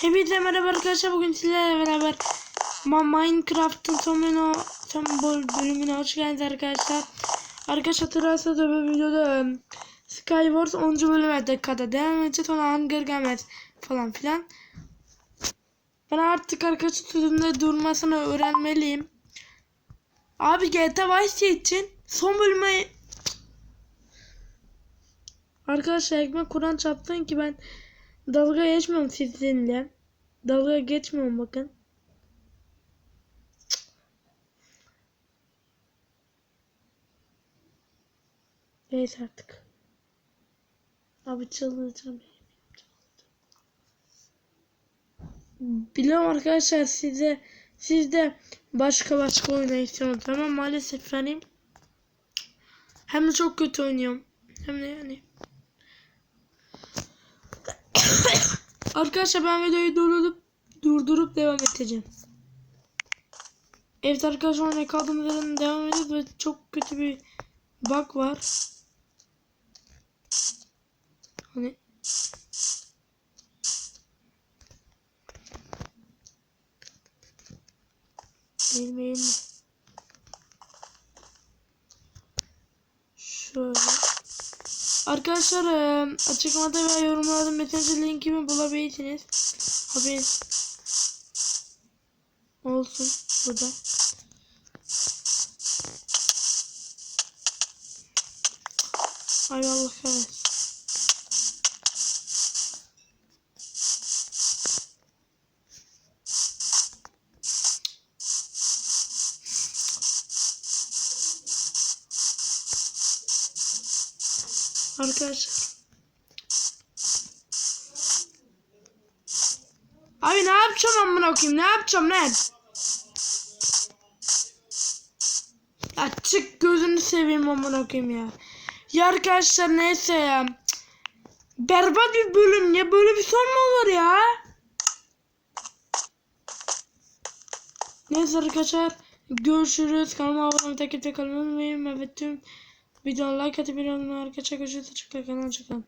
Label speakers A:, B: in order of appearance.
A: Hepinize merhaba arkadaşlar bugün sizlerle beraber Minecraft'ın son, bölümü, son böl- bölümüne hoş geldiniz arkadaşlar. Arkadaşlar hatırlarsanız öbür videoda um, Skywars 10. bölüme dakikada devam edeceğiz sonra Hunger Games falan filan. Ben artık arkadaşlar sözümde durmasını öğrenmeliyim. Abi GTA Vice için son bölüme Arkadaşlar ekmek kuran çarptın ki ben dalga geçmiyorum sizinle. Dalga geçmiyorum bakın. Neyse artık. Abi çıldıracağım. Biliyorum arkadaşlar size siz de başka başka istiyorsunuz ama maalesef efendim hem de çok kötü oynuyorum hem de yani Arkadaşlar ben videoyu durdurup durdurup devam edeceğim. Evet arkadaşlar ne kaldığımız yerden devam ediyoruz ve çok kötü bir bug var. Hani eğilme. Şöyle. Arkadaşlar açıklamada veya yorumlarda mesaj linkimi bulabilirsiniz. Haberin olsun burada. Ay Allah kahretsin. Arkadaşlar. Abi ne yapacağım amına koyayım? Ne yapacağım lan? Ya çık gözünü seveyim amına koyayım ya. Ya arkadaşlar neyse ya. Berbat bir bölüm ya. Böyle bir son mu olur ya? Neyse arkadaşlar. Görüşürüz. Kanalıma abone olmayı, takip etmeyi unutmayın. Evet tüm videoları like atıp bir arkadaşlar görüşürüz. Çıkın kanala çıkın.